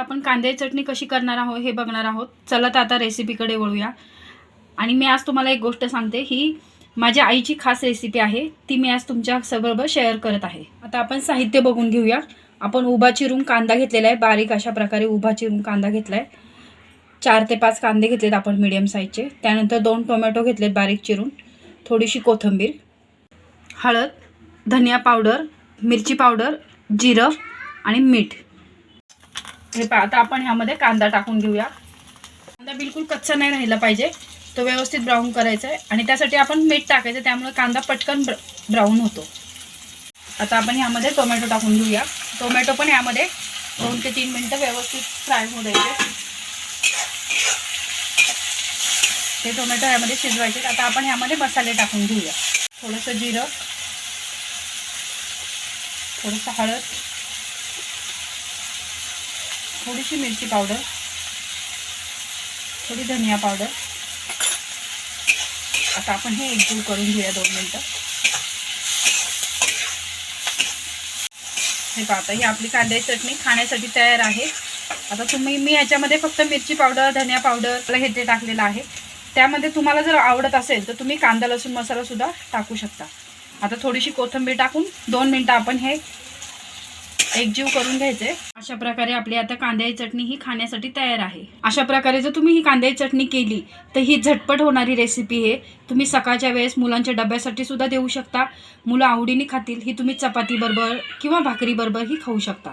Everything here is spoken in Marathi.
आपण कांद्याची चटणी कशी करणार आहोत हे बघणार आहोत. चला तर आता रेसिपीकडे वळूया. आणि मी आज तुम्हाला एक गोष्ट सांगते ही माझ्या आईची खास रेसिपी आहे. ती मी आज तुमच्या बरोबर शेअर करत आहे. आता आपण साहित्य बघून घेऊया. आपण उभा चिरून कांदा घेतलेला आहे. बारीक अशा प्रकारे उभा चिरून कांदा घेतला आहे चार ते पाच कांदे घेतलेत आपण मिडियम साईजचे त्यानंतर दोन टोमॅटो घेतलेत बारीक चिरून. थोडीशी कोथिंबीर हळद धनिया पावडर मिरची पावडर जिरं आणि मीठ. हे पहा आता आपण ह्यामध्ये कांदा टाकून घेऊया. कांदा बिलकुल कच्चा नाही राहिला पाहिजे. तो व्यवस्थित ब्राऊन करायचा आहे. आणि त्यासाठी आपण मीठ टाकायचं. त्यामुळे कांदा पटकन ब्र ब्राऊन होतो. आता आपण ह्यामध्ये टोमॅटो टाकून घेऊया. टोमॅटो पण ह्यामध्ये दोन ते तीन मिनटं व्यवस्थित फ्राय होऊ द्यायचे. ते टोमॅटो ह्यामध्ये शिजवायचे. आता आपण ह्यामध्ये मसाले टाकून घेऊया. थोडंसं जिरं. थोडंसं हळद. थोडीशी मिरची पावडर थोडी धनिया पावडर. आता आपण हे एकजीव करून घेऊया दोन मिनटं. हे पाहता ही आपली कांद्याची चटणी खाण्यासाठी तयार आहे. आता तुम्ही मी याच्यामध्ये फक्त मिरची पावडर धनिया पावडर हे ते टाकलेलं आहे त्यामध्ये तुम्हाला जर आवडत असेल तर तुम्ही कांदा लसूण मसाला सुद्धा टाकू शकता. आता थोडीशी कोथिंबीर टाकून दोन मिनटं आपण हे एकजीव करून घ्यायचे. अशा प्रकारे आपली आता कांद्याची चटणी ही खाण्यासाठी तयार आहे. अशा प्रकारे जर तुम्ही ही कांद्याची चटणी केली तर ही झटपट होणारी रेसिपी आहे तुम्ही सकाळच्या वेळेस मुलांच्या डब्यासाठी सुद्धा देऊ शकता. मुलं आवडीने खातील ही तुम्ही चपाती बरोबर किंवा भाकरी बरोबर ही खाऊ शकता.